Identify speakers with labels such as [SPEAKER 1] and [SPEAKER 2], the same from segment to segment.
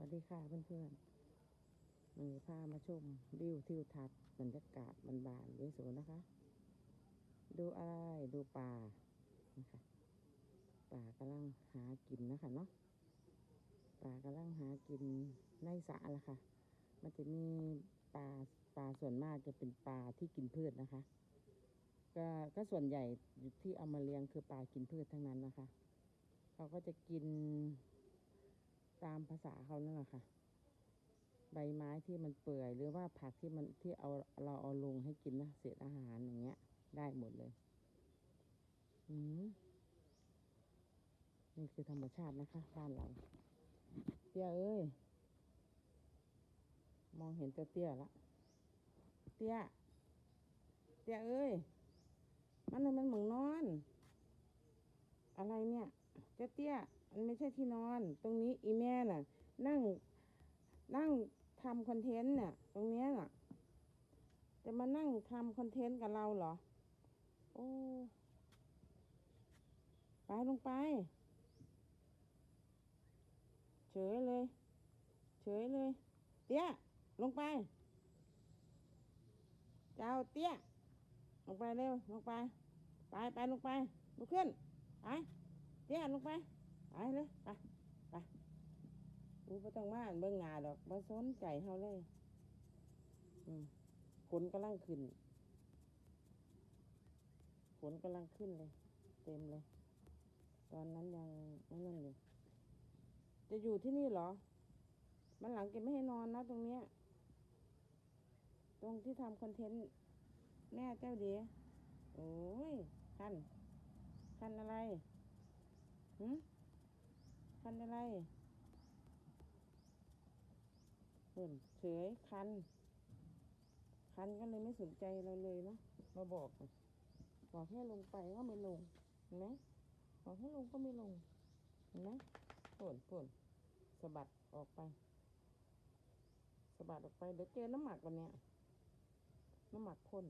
[SPEAKER 1] วัสดีค่ะเพื่อนๆมันพามาชมวิวทิวทัศน์บรรยากาศบานๆเยโสนะคะ ดูอะไรดูปลานะคะปลากำลังหากินนะคะเนาะปลากำลังหากินในสระละค่ะ มันจะมีปลาปลาส่วนมากจะเป็นปลาที่กินพืชนะคะ ก็ก็ส่วนใหญ่ที่เอามาเลี้ยงคือปลากินพืชทั้งนั้นนะคะ เขาก็จะกิน ตามภาษาเขานั่นแหละค่ะ ใบไม้ที่มันเปื่อยหรือว่าผักที่มันที่เอาเราเอาลงให้กินนะเศษอาหารอย่างเงี้ย ได้หมดเลย อืมนี่คือธรรมชาตินะคะ บ้านเรา เตี้ยเอ้ย มองเห็นแต่เตี้ยละ เตี้ย เตี้ยเอ้ย มันมันเหมือนนอน อะไรเนี่ย เจ้าเตี้ยมันไม่ใช่ที่นอน ตรงนี้อีแม่น่ะ นั่งนั่งทำคอนเทนต์เนี่ยตรงเนี้ยน่ะ จะมานั่งทำคอนเทนต์กับเราเหรอ โอ้ไปลงไป เฉยเลย เฉยเลย เตี้ยลงไป เจ้าเตี้ย ลงไปเร็ว ลงไป ไปไปลงไปลุกขึ้น ไป เตี้ยลงไปไปเลยไปไปอูไม่ต้องมาอ่านเบิ่งหน้าดอกบ่สนใจเฮาเลยอืมฝนกำลังขึ้นฝนกำลังขึ้นเลย เต็มเลย ตอนนั้นยังนั่นอยู่จะอยู่ที่นี่เหรอ มันหลังเก็บไม่ให้นอนนะตรงเนี้ย ตรงที่ทำคอนเทนต์แม่เจ้าเดียโอ้ย คัน คันอะไร หืมคันอะไรเห็นเฉยคัน คันก็เลยไม่สนใจเราเลยเนาะมาบอก บอกให้ลงไปก็ไม่ลงเห็นไหมบอกให้ลงก็ไม่ลงเห็นไหมปวดปวดสะบัดออกไปสะบัดออกไปเดี๋ยวเจอน้ำหมักวันเนี้ยน้ำหมักพ่น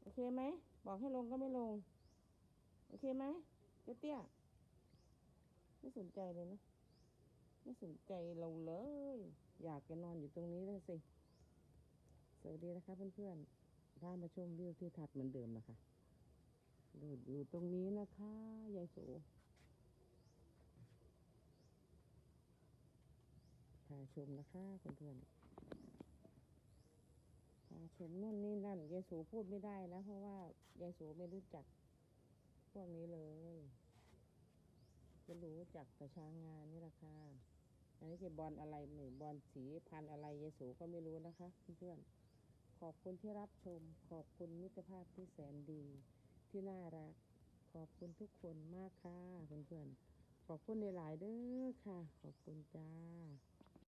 [SPEAKER 1] โอเคไหม บอกให้ลงก็ไม่ลง โอเคไหมเจ้าเตี้ย ไม่สนใจเลยนะ ไม่สนใจเราเลย อยากจะนอนอยู่ตรงนี้เลยสิ สวัสดีนะคะเพื่อนๆพามาชมวิวที่ทัดเหมือนเดิมนะคะอยู่อยู่ตรงนี้นะคะยายโสพาชมนะคะเพื่อนๆพาชมนู่นนี่นั่นยายโสพูดไม่ได้นะ เพราะว่ายายโสไม่รู้จัก พวกนี้เลย จะรู้จักแต่ช้างงานนี่แหละค่ะอันนี้จะบอลอะไรหนึ่งบอลสีพันอะไรเยสูก็ไม่รู้นะคะเพื่อนๆขอบคุณที่รับชม ขอบคุณมิตรภาพที่แสนดีที่น่ารัก ขอบคุณทุกคนมากค่ะเพื่อนๆขอบคุณในหลายเด้อค่ะ ขอบคุณจ้า